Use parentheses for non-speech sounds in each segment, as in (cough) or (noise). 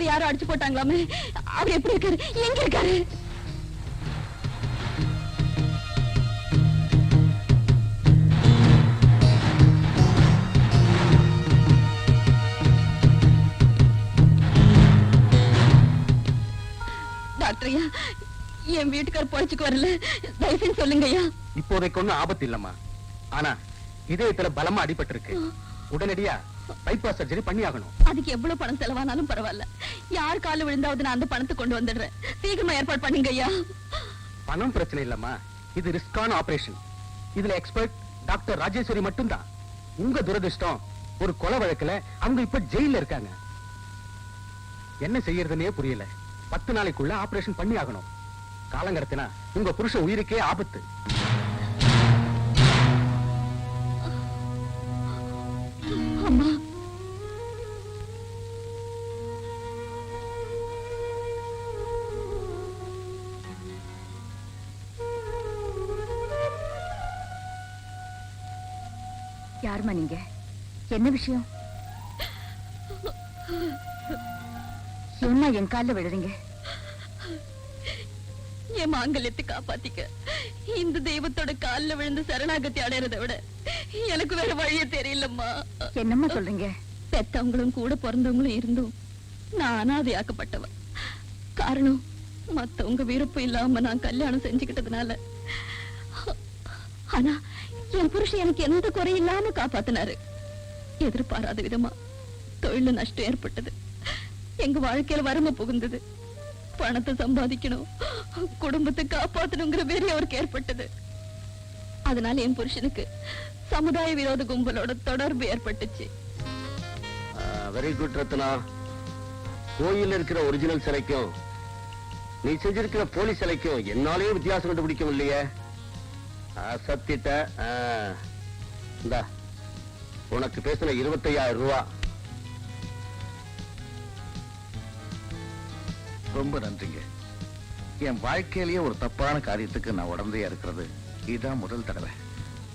யாரும் அடிச்சு போட்டாங்களாமே? அவர் எப்படி இருக்காரு? எங்க இருக்காரு? என் வீட்டுக்கார் பொழைச்சுக்கு வரல. தயவுசெய்து சொல்லுங்க ஐயா. இப்போதைக்கு ஒண்ணும் ஆபத்து இல்லம்மா. ஆனா இதயத்துல பலமா அடிபட்டிருக்கு. உடனடியா பைபாஸ் சர்ஜரி பண்ணி ஆகணும் அதுக்கு எவ்வளவு பணம் செலவானாலும் பரவாயில்ல. யார் கால விழுந்தாவது நான் அந்த பணத்தை கொண்டு வந்துடுறேன். சீக்கிரமா ஏற்பாடு பண்ணுங்க ஐயா. பணம் பிரச்சனை இல்லம்மா. இது ரிஸ்கான ஆபரேஷன் இதுல எக்ஸ்பர்ட் டாக்டர் ராஜேஸ்வரி மட்டும்தான். உங்க துரதிர்ஷ்டம் ஒரு கொலை வழக்குல அவங்க இப்ப ஜெயில இருக்காங்க. என்ன செய்யறதுன்னே புரியல. பத்து நாளைக்குள்ள ஆபரேஷன் பண்ணி ஆகணும் காலங்கடத்தினா உங்க புருஷ உயிருக்கே ஆபத்து. அம்மா யாரும்மா நீங்க? என்ன விஷயம்? என்ன என் கால்ல விழுறீங்க? என் மாங்கல்யத்தை காப்பாத்திக்க இந்த தெய்வத்தோட கால்ல விழுந்து சரணாகதி அடையறதை விட எனக்கு வேற வழியே தெரியலம்மா. என்னம்மா சொல்றீங்க? பெத்தவங்களும் கூட பிறந்தவங்களும் இருந்தும் நான் அனாதையாக்கப்பட்டவ காரணம் மத்தவங்க விருப்பம் இல்லாம நான் கல்யாணம் செஞ்சுக்கிட்டதுனால. ஆனா என் புருஷன் எனக்கு எந்த குறை இல்லாம காப்பாத்தினாரு. எதிர்பாராத விதமா தொழில நஷ்டம் ஏற்பட்டது. எங்க வாழ்க்கையில வறுமை புகுந்தது. பணத்தை சம்பாதிக்கணும் குடும்பத்தை காப்பாத்தணுங்கிற வெறி அவருக்கு ஏற்பட்டது. அதனால என் புருஷனுக்கு சமுதாய விரோத கும்பலோட தொடர்பு ஏற்பட்டுச்சு. Very good Ratna. கோயில் இருக்கிற ஒரிஜினல் சிலைக்கும் நீ செஞ்சிருக்கிற போலீஸ் சிலைக்கும் என்னாலே வித்தியாசம் கண்டுபிடிக்க முடியலையே. சத்திட்ட இந்தா உனக்கு பேசின இருபத்தையாயிரம் ரூபா. ரொம்ப நன்றிங்க. என் வாழ்க்கையிலேயே ஒரு தப்பான காரியத்துக்கு நான் உடந்தையா இருக்கிறது. இதுதான் முதல் தடவை.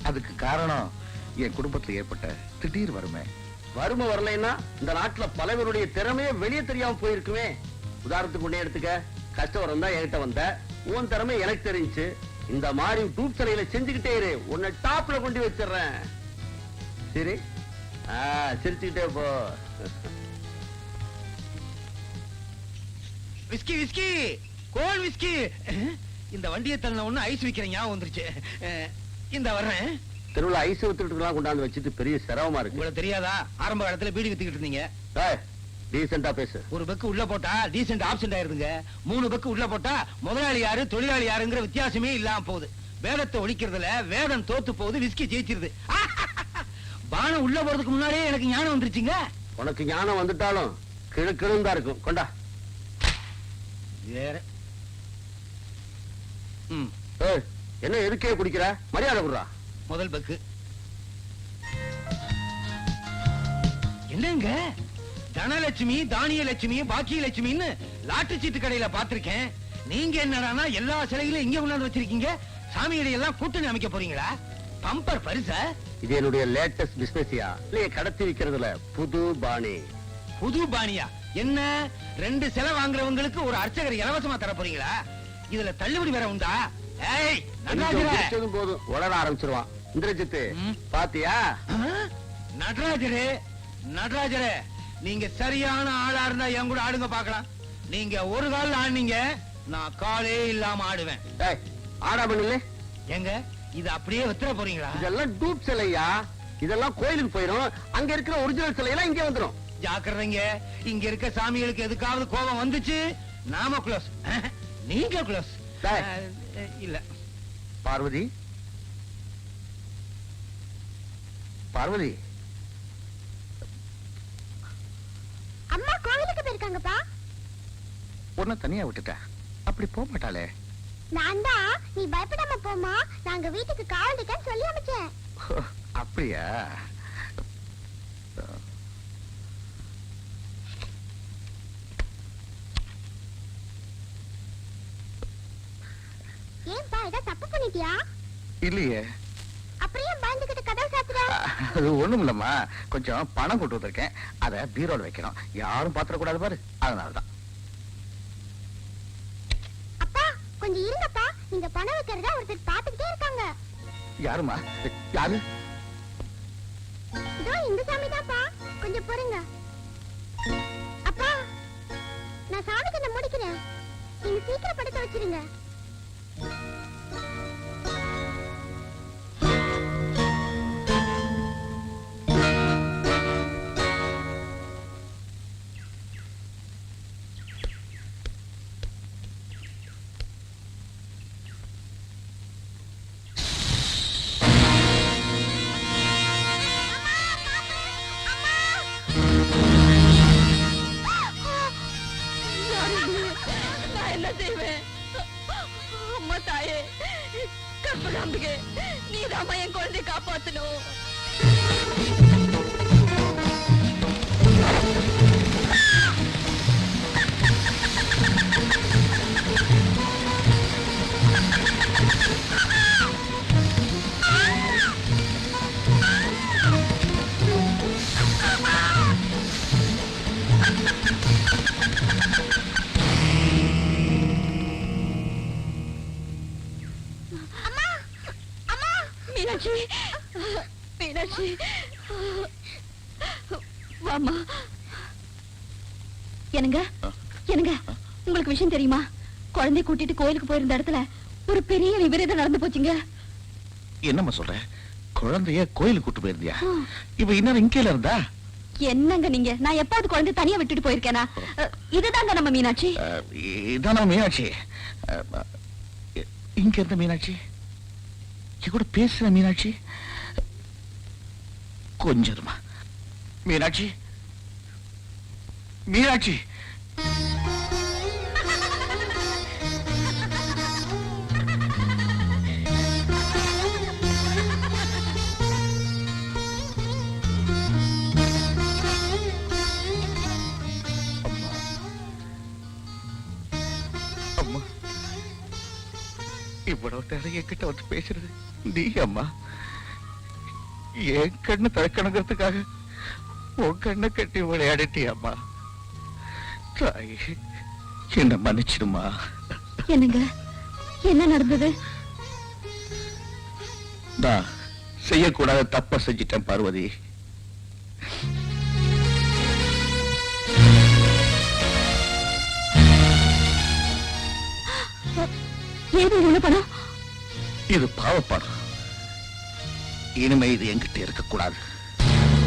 அதுக்கு காரணம் என் குடும்பத்துல ஏற்பட்ட திடீர் வறுமை. வறுமை வரலைன்னா இந்த நாட்டுல பலவருடைய திறமையே வெளியே தெரியாம போயிருக்குமே. உதாரணத்துக்கு உடனே எடுத்துக்க கஷ்டம் வந்தா என்கிட்ட வந்த. உன் திறமை எனக்கு தெரிஞ்சுச்சு இந்த மாதிரி டூப் சிலையில செஞ்சுக்கிட்டே இரு. உன்னை டாப்ல கொண்டு வச்சிடுறேன். சரி? சிரிச்சுக்கிட்டே போ. Whisky whisky! கோல் விஸ்கி! இந்த வண்டியை தள்ளின ஒண்ணு ஐஸ் விக்கிற ஞாபகம் வந்துருச்சு. இந்த வர்றேன். தெருவுல ஐஸ் வித்துட்டுலாம் கொண்டாந்து வச்சுட்டு பெரிய சிரமமா இருக்கு. உங்களுக்கு தெரியாதா? ஆரம்ப காலத்துல பீடி வித்துக்கிட்டு இருந்தீங்க. டீசெண்டா பேசு. ஒரு பெக்கு உள்ள போட்டா டீசென்ட் ஆப்சென்ட் ஆயிருதுங்க. மூணு பெக்கு உள்ள போட்டா முதலாளி யாரு தொழிலாளி யாருங்கிற வித்தியாசமே இல்லாம போகுது. வேதத்தை ஒழிக்கிறதுல வேதம் தோத்து போகுது விஸ்கி ஜெயிச்சிருது. (laughs) பானம் உள்ள போறதுக்கு முன்னாடியே எனக்கு ஞானம் வந்துருச்சுங்க. உனக்கு ஞானம் வந்துட்டாலும் கிழு கிழுந்தா இருக்கும். கொண்டா. வேற. ம். ஏய், என்ன எதுக்கே குடிக்கிற? மரியாதை குடுறா. முதல் பக்கு என்னங்க? தனலட்சுமி தானிய லட்சுமி பாக்கிய லட்சுமின்னு லாட்டு சீட்டு கடையில பாத்திருக்கேன் நீங்க என்னடானா எல்லா சிலைகளையும் இங்க கொண்டாந்து வச்சிருக்கீங்க. சாமிகளை எல்லாம் கூட்டணி அமைக்க போறீங்களா? பம்பர் பரிசா? இது என்னுடைய லேட்டஸ்ட் பிசினஸ்யா இல்லையே கடத்தி விக்கிறதுல புது பாணி. புது பாணியா? என்ன? ரெண்டு சிலை வாங்குறவங்களுக்கு ஒரு அர்ச்சகர் இலவசமா தர போறீங்களா? இதுல தள்ளுபடி வேற உண்டா? ஏய் கொஞ்சம் நடராஜரே! குடிச்சதும் போதும். உளர ஆரம்பிச்சிருவான். இந்திரஜித்து. பாத்தியா? நடராஜரே! நடராஜரே! நீங்க சரியான ஆளா இருந்தா என் கூட ஆடுங்க பார்க்கலாம். நீங்க ஒரு கால் ஆடுனீங்க நான் காலே இல்லாம ஆடுவேன். ஆடா பண்ணல எங்க? இது அப்படியே வித்துற போறீங்களா? இதெல்லாம் டூப் சிலையா? இதெல்லாம் கோயிலுக்கு போயிரும். அங்க இருக்கிற ஒரிஜினல் சிலையெல்லாம் இங்கே வந்துரும். ஜாக்கிரதைங்க. இங்க இருக்க சாமிகளுக்கு எதுக்காவது கோபம் வந்துச்சு? நாம க்ளோஸ் நீங்க க்ளோஸ். இல்ல. பார்வதி. பார்வதி. அம்மா கோவிலுக்கு போயிருக்காங்கப்பா. உன்னை தனியா விட்டுட்டா. அப்படி போக மாட்டாளே. நான் தான் நீ பயப்படாம போமா நாங்க வீட்டுக்கு காவலிக்கன்னு சொல்லி அமைச்சேன். அப்படியா? ஏன்பா ஏதோ தப்பு பண்ணிட்டியா? இல்லையே. அப்படியே பயந்துகிட்டு கதவு சாத்துற அது ஒண்ணும் இல்லம்மா. கொஞ்சம் பணம் கொண்டு வந்திருக்கேன். அத பீரோல வைக்கணும். யாரும் பாத்திர கூடாது பாரு. அதனாலதான். அப்பா கொஞ்சம் இருங்கப்பா. நீங்க பணம் வைக்கிறதா ஒருத்தர் பாத்துக்கிட்டே இருக்காங்க. யாருமா யாரு? இதோ இந்த சாமி தான்ப்பா. கொஞ்சம் பொறுங்க. அப்பா நான் சாமி கண்ணை முடிக்கிறேன். நீங்க சீக்கிரம் படுக்க வச்சிருங்க. வாமா என்னங்க? என்னங்க? உங்களுக்கு விஷயம் தெரியுமா? குழந்தைய கூட்டிட்டு கோயிலுக்கு போயிருந்த இடத்துல ஒரு பெரிய விபரீதம் நடந்து போச்சுங்க. என்னம்மா சொல்ற? குழந்தைய கோயிலுக்கு கூட்டு போயிருந்தியா. இப்ப இன்னும் இங்கேல இருந்தா? என்னங்க நீங்க? நான் எப்பாவது குழந்தை தனியா விட்டுட்டு போயிருக்கேனா? இதுதாங்க நம்ம மீனாட்சி. இதானா மீனாட்சி? அஹ், இ- இங்க இருந்த மீனாட்சி? கூட பேசுற மீனாட்சி? கொஞ்சம் மீனாட்சி? மீனாட்சி. அம்மா இவ்வளவு நேரம் என்கிட்ட வந்து பேசுறது நீ அம்மா. என் கண்ணு திறக்கணுங்கிறதுக்காக உன் கண்ணை கட்டி விளையாடிட்டி அம்மா. தாய். என்ன மன்னிச்சிடுமா? என்னங்க? என்ன நடந்தது? நான் செய்யக்கூடாத தப்ப செஞ்சிட்டேன் பார்வதி. ஏது பணம்? இது பாவப்படம் இனிமே இது என்கிட்ட இருக்கக்கூடாது.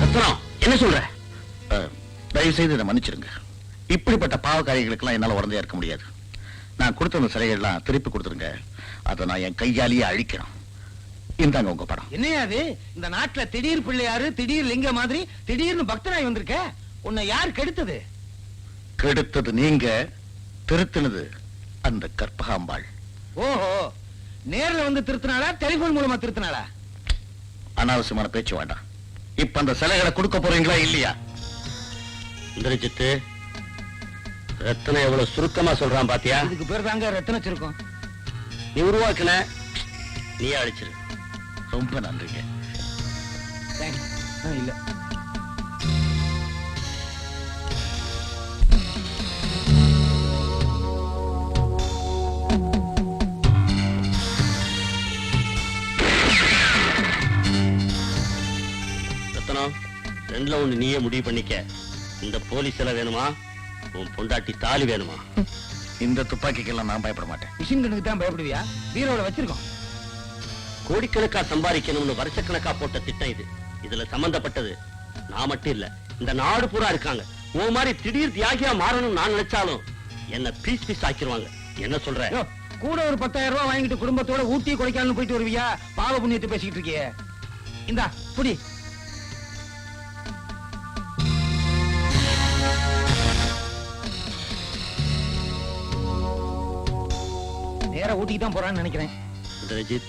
ரத்னம் என்ன சொல்ற? தயவு செய்து இதை மன்னிச்சிருங்க இப்படிப்பட்ட பாவ காரியங்களுக்கெல்லாம் என்னால உடந்தையா இருக்க முடியாது. நான் கொடுத்த அந்த சிலைகள்லாம் திருப்பி கொடுத்துருங்க. அதை நான் என் கையாலேயே அழிக்கணும் இந்தாங்க உங்க படம். என்னையா அது? இந்த நாட்டுல திடீர் பிள்ளையாரு திடீர் லிங்க மாதிரி திடீர்னு பக்தனாய் வந்திருக்க? உன்னை யார் கெடுத்தது? கெடுத்தது நீங்க திருத்தினது அந்த கற்பகாம்பாள். ஓஹோ நேர்ல வந்து திருத்தினாளா டெலிபோன் மூலமா திருத்தினாளா? அனாவசியமான பேச்சு வேண்டாம். இப்ப அந்த சிலைகளை கொடுக்க போறீங்களா இல்லையா? இந்திரஜித்து ரத்னம் எவ்வளவு சுருக்கமா சொல்றான் பாத்தியா? இதுக்கு பேர் தாங்க ரத்தன சுருக்கம். நீ உருவாக்குன. நீயே அழிச்சிரு. ரொம்ப நன்றிங்க. இல்ல. ரத்னம் ரெண்டுல ஒண்ணு நீயே முடிவு பண்ணிக்க. இந்த போலீஸ் எல்லாம் வேணுமா? உன் பொண்டாட்டி தாலி வேணுமா? இந்த துப்பாக்கிக்கெல்லாம் நான் பயப்பட மாட்டேன். மிஷின் கண்ணுக்கு தான் பயப்படுவியா? பீரோல வச்சிருக்கோம். கோடிக்கணக்கா சம்பாதிக்கணும்னு வருஷக்கணக்கா போட்ட திட்டம் இது. இதுல சம்பந்தப்பட்டது நான் மட்டும் இல்ல இந்த நாடு பூரா இருக்காங்க. உன் மாதிரி திடீர் தியாகியா மாறணும்னு நான் நினைச்சாலும் என்ன பீஸ் பீஸ் ஆக்கிருவாங்க. என்ன சொல்ற? கூட ஒரு பத்தாயிரம் ரூபாய் வாங்கிட்டு குடும்பத்தோட ஊட்டி கொடைக்கானல் போயிட்டு வருவியா? பாவ புண்ணியத்தை பேசிக்கிட்டு இருக்கியே. இந்தா புடி. நேரா ஊட்டிக்கு தான் போறான்னு நினைக்கிறேன். இந்திரஜித்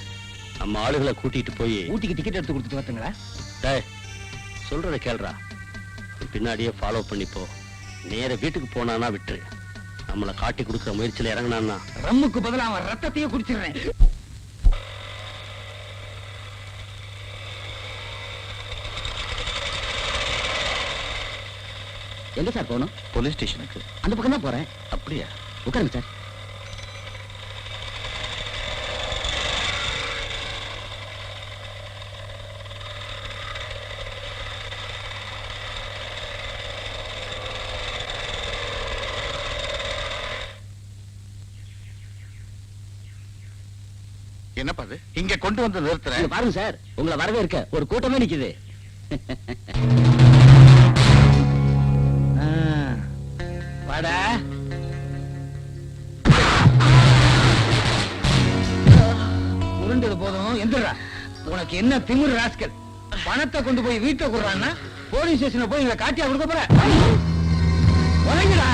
நம்ம ஆளுகளை கூட்டிட்டு போய் ஊட்டிக்கு டிக்கெட் எடுத்து கொடுத்துட்டு வரட்டுங்களா? டேய் சொல்றத கேள்றா பின்னாடியே ஃபாலோ பண்ணிப்போ நேர வீட்டுக்கு போனானா விட்டுரு. நம்மள காட்டி கொடுக்குற முயற்சியில இறங்கினான்னா. ரம்முக்கு பதிலா அவன் ரத்தத்தையே குடிச்சிடுறேன். எங்க சார் போகணும்? போலீஸ் ஸ்டேஷனுக்கு. அந்த பக்கம் தான் போறேன். அப்படியா? உட்காருங்க சார். என்னப்பா அது? இங்க கொண்டு வந்து நிறுத்துறேன் பாருங்க சார். உங்களை வரவே இருக்க ஒரு கூட்டமே நிக்குது. வாடா. உருண்டது போதும். எந்திரா உனக்கு என்ன திமிரு ராஸ்கல்? பணத்தை கொண்டு போய் வீட்டை கொடுறான்னா போலீஸ் ஸ்டேஷன்ல போய் எங்களை காட்டியா கொடுக்க போற? உறங்கிடா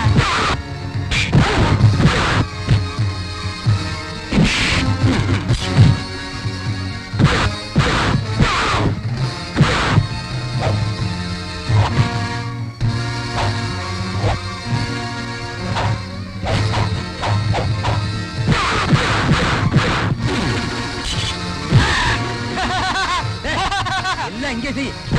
எல்லாம்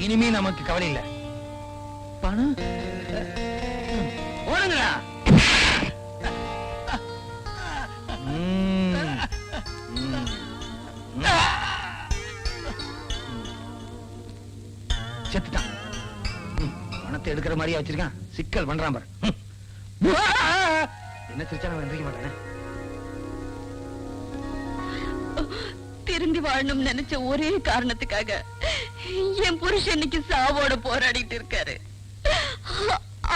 இனிமே நமக்கு கவலை இல்ல பணம். ம். செத்துட்டான். பணத்தை எடுக்கிற மாதிரியா வச்சிருக்கான் சிக்கல் பண்றான் பாரு. என்ன சிரிச்சா நான் எந்திரிக்க மாட்டேன் திருந்தி வாழணும்னு நினைச்ச ஒரே காரணத்துக்காக என் புருஷன் இன்னைக்கு சாவோட போராடிட்டு இருக்காரு.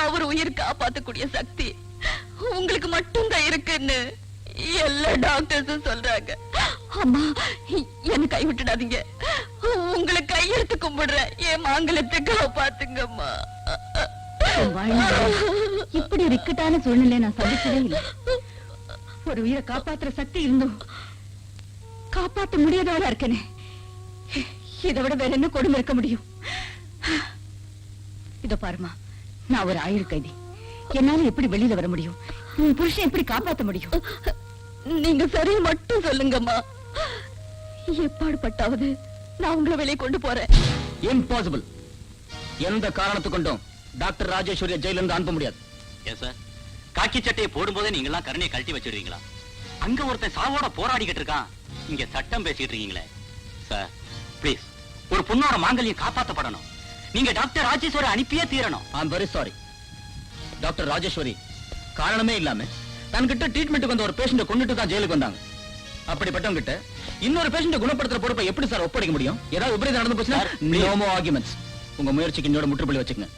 அவர் உயிர் காப்பாத்தக்கூடிய சக்தி உங்களுக்கு மட்டும்தான் இருக்குன்னு எல்லா டாக்டர்ஸும் சொல்றாங்க. அம்மா என்ன கை விட்டுடாதீங்க. உங்களை கையெழுத்து கும்பிடுறேன். என் மாங்கலத்தை காப்பாத்துங்கம்மா. இப்படி ஒரு இக்கட்டான சூழ்நிலை நான் சந்திச்சதே இல்லை. ஒரு உயிரை காப்பாத்துற சக்தி இருந்தும் காப்பாத்த முடியாதவளா இருக்கனே. இதை விட வேற என்ன கொடுமை இருக்க முடியும்? இத பாருமா நான் ஒரு ஆயுள் கைதி. என்னால எப்படி வெளியில வர முடியும்? உன் புருஷன் எப்படி காப்பாத்த முடியும்? நீங்க சரி மட்டும் சொல்லுங்கம்மா. எப்பாடு பட்டாவது நான் உங்களை வெளியே கொண்டு போறேன். இம்பாசிபிள் எந்த காரணத்து கொண்டும் டாக்டர் ராஜேஸ்வரிய ஜெயில இருந்து அனுப்ப முடியாது. ஏன் சார்? காக்கி சட்டையை போடும்போதே நீங்க எல்லாம் கருணையை கழட்டி வச்சிடுவீங்களா அங்க ஒருத்தன் சாவோட போராடிக்கிட்டு இருக்கான். இங்க சட்டம் பேசிட்டு இருக்கீங்களே. சார் ப்ளீஸ் ஒரு பொண்ணோட மாங்கல்யம் காப்பாத்தப்படணும். நீங்க டாக்டர் ராஜேஸ்வரி அனுப்பியே தீரணும். I very sorry doctor Rajeswari காரணமே இல்லாம தன்கிட்ட ட்ரீட்மெண்ட்டுக்கு வந்த ஒரு பேஷண்ட கொண்டுட்டு தான் ஜெயிலுக்கு வந்தாங்க. அப்படிப்பட்டவங்க கிட்ட இன்னொரு பேஷண்ட குணப்படுத்துற பொறுப்பை எப்படி சார் ஒப்படைக்க முடியும்? ஏதாவது விபரீதம் நடந்து போச்சுன்னா. நோ மோ ஆர்குமெண்ட்ஸ் உங்க முயற்சிக்கு என்னோட முற்றுப்புள்ளி வச்சுக்கங்க.